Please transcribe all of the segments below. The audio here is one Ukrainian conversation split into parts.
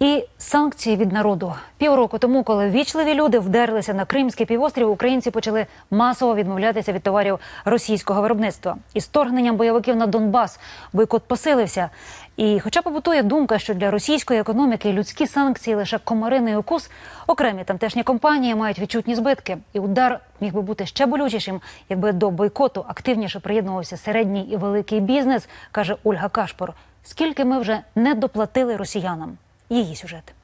І санкції від народу півроку тому, коли вічливі люди вдерлися на Кримський півострів, українці почали масово відмовлятися від товарів російського виробництва. Із торгненням бойовиків на Донбас бойкот посилився. І, хоча побутує думка, що для російської економіки людські санкції лише комариний укус, окремі тамтешні компанії мають відчутні збитки. І удар міг би бути ще болючішим, якби до бойкоту активніше приєднувався середній і великий бізнес, каже Ольга Кашпор. Скільки ми вже не доплатили росіянам? Її сюжет.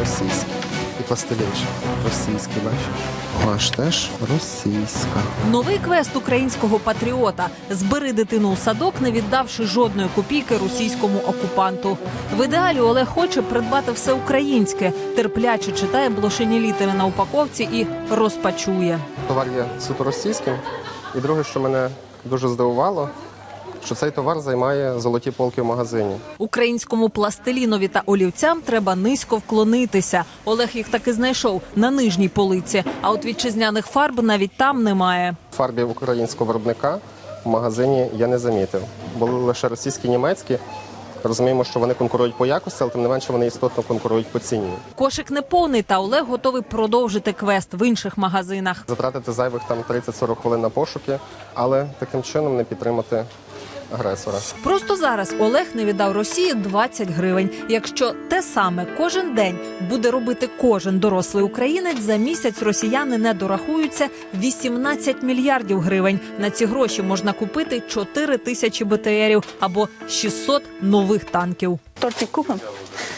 Російський. І пластилінчик. Російський, бачиш? Аж теж російська. Новий квест українського патріота збери дитину у садок, не віддавши жодної копійки російському окупанту. В ідеалі Олег хоче придбати все українське, терпляче читає блошині літери на упаковці і розпачує. Товар є суто російським. І друге, що мене дуже здивувало, що цей товар займає золоті полки в магазині. Українському пластилінові та олівцям треба низько вклонитися. Олег їх таки знайшов на нижній полиці. А от вітчизняних фарб навіть там немає. Фарбів українського виробника в магазині я не замітив. Були лише російські, німецькі. Розуміємо, що вони конкурують по якості, але тим не менше вони істотно конкурують по ціні. Кошик не повний, та Олег готовий продовжити квест в інших магазинах. Затратити зайвих там 30-40 хвилин на пошуки, але таким чином не підтримати агресора. Просто зараз Олег не віддав Росії 20 гривень. Якщо те саме кожен день буде робити кожен дорослий українець, за місяць росіяни не дорахуються 18 мільярдів гривень. На ці гроші можна купити 4 тисячі БТРів або 600 нових танків. Тортик купимо?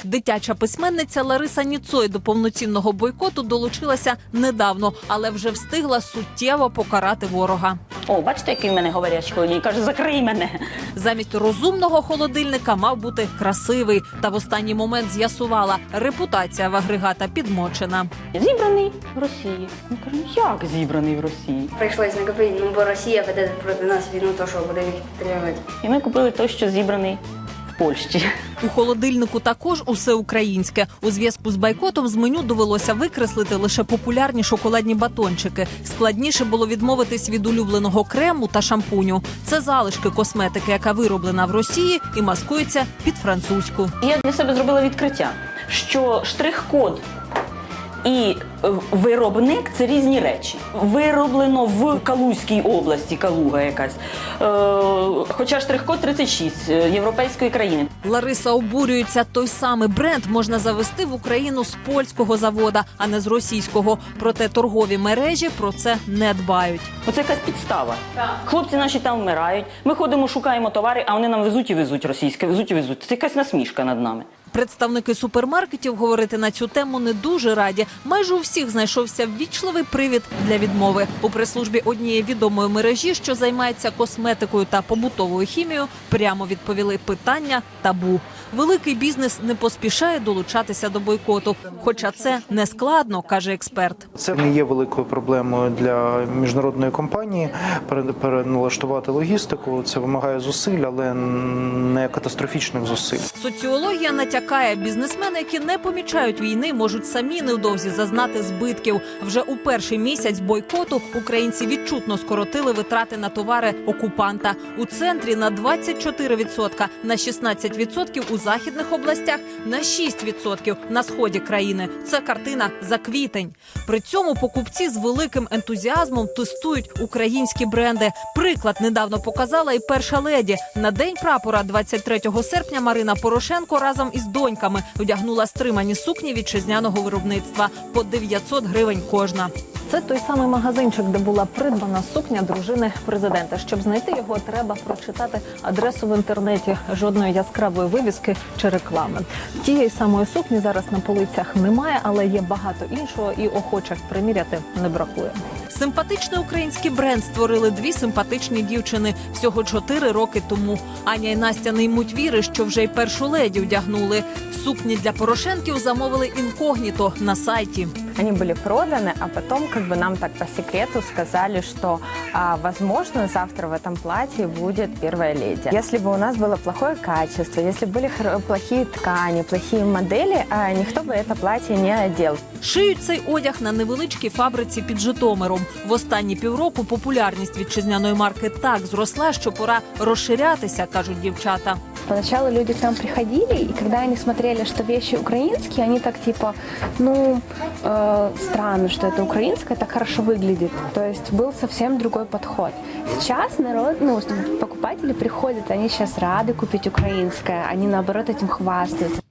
Дитяча письменниця Лариса Ніцой до повноцінного бойкоту долучилася недавно, але вже встигла суттєво покарати ворога. О, бачите, який в мене говорячий холодильник? Каже, закрий мене. Замість розумного холодильника мав бути красивий. Та в останній момент з'ясувала, репутація в агрегата підмочена. Зібраний в Росії. Як зібраний в Росії? Прийшлось накопити, ну бо Росія веде проти нас війну, то що буде їх підтримувати. І ми купили той, що зібраний Польщі. У холодильнику також усе українське. У зв'язку з бойкотом з меню довелося викреслити лише популярні шоколадні батончики. Складніше було відмовитись від улюбленого крему та шампуню. Це залишки косметики, яка вироблена в Росії і маскується під французьку. Я для себе зробила відкриття, що штрих-код і виробник це різні речі. Вироблено в Калузькій області, Калуга якась. Е, хоча штрих-код 36 е, європейської країни. Лариса обурюється. Той самий бренд можна завести в Україну з польського завода, а не з російського. Проте торгові мережі про це не дбають. Оце якась підстава. Хлопці наші там вмирають. Ми ходимо, шукаємо товари, а вони нам везуть і везуть російське, везуть і везуть. Це якась насмішка над нами. Представники супермаркетів говорити на цю тему не дуже раді. Майже у всіх знайшовся ввічливий привід для відмови. У прес-службі однієї відомої мережі, що займається косметикою та побутовою хімією, прямо відповіли питання табу. Великий бізнес не поспішає долучатися до бойкоту, хоча це не складно, каже експерт. Це не є великою проблемою для міжнародної компанії. Пере- Переналаштувати логістику це вимагає зусиль, але не катастрофічних зусиль. Соціологія натякає, бізнесмени, які не помічають війни, можуть самі невдовзі зазнати збитків. Вже у перший місяць бойкоту українці відчутно скоротили витрати на товари окупанта у центрі на 24%, на 16% у західних областях, на 6% на сході країни. Це картина за квітень. При цьому покупці з великим ентузіазмом тестують українські бренди. Приклад недавно показала і перша леді. На день прапора 23 серпня Марина Порошенко разом із доньками одягнула стримані сукні вітчизняного виробництва по 900 гривень кожна. Це той самий магазинчик, де була придбана сукня дружини президента. Щоб знайти його, треба прочитати адресу в інтернеті. Жодної яскравої вивіски чи реклами. Тієї самої сукні зараз на полицях немає, але є багато іншого, і охочих приміряти не бракує. Симпатичний український бренд створили дві симпатичні дівчини всього чотири роки тому. Аня і Настя не ймуть віри, що вже й першу леді вдягнули. Сукні для Порошенків замовили інкогніто на сайті Они были проданы, а потом как бы нам так по секрету сказали, что, а, возможно, завтра в этом платье будет первая леди. Если бы у нас было плохое качество, если были хор- плохие ткани, плохие модели, а, никто бы это платье не одел. Шиють цей одяг на невеличкій фабриці під Житомиром. В останні півроку популярність вітчизняної марки так зросла, що пора розширятися, кажуть дівчата. Поначалу люди к нам приходили, и когда они смотрели, что вещи украинские, они так типа, ну, э, странно, что это украинское, так хорошо выглядит. То есть был совсем другой подход. Сейчас народ, ну, покупатели приходят, они сейчас рады купить украинское, они наоборот этим хвастаются.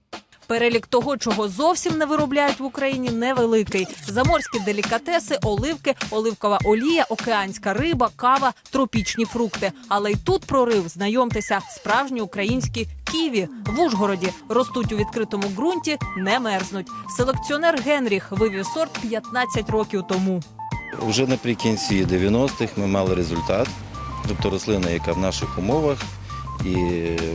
Перелік того, чого зовсім не виробляють в Україні, невеликий: заморські делікатеси, оливки, оливкова олія, океанська риба, кава, тропічні фрукти. Але й тут прорив, знайомтеся, справжні українські ківі в Ужгороді ростуть у відкритому ґрунті, не мерзнуть. Селекціонер Генріх вивів сорт 15 років тому. Вже наприкінці 90-х ми мали результат, тобто рослина, яка в наших умовах і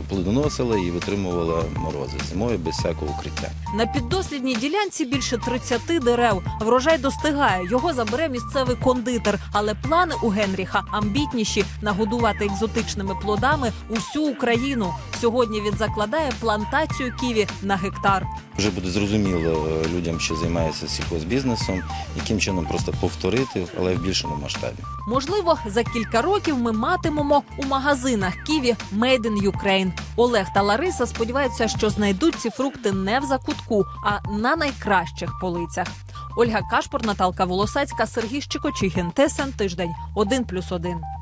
плодоносила і витримувала морози зимою без всякого укриття. На піддослідній ділянці більше 30 дерев. Врожай достигає. Його забере місцевий кондитер. Але плани у Генріха амбітніші нагодувати екзотичними плодами усю Україну. Сьогодні він закладає плантацію ківі на гектар. Вже буде зрозуміло е, людям, що займаються сільхозбізнесом, яким чином просто повторити, але в більшому масштабі. Можливо, за кілька років ми матимемо у магазинах ківі Made in Ukraine. Олег та Лариса сподіваються, що знайдуть ці фрукти не в закутку, а на найкращих полицях. Ольга Кашпор, Наталка Волосацька, Сергій Щекочихін. ТСН тиждень 1+,1.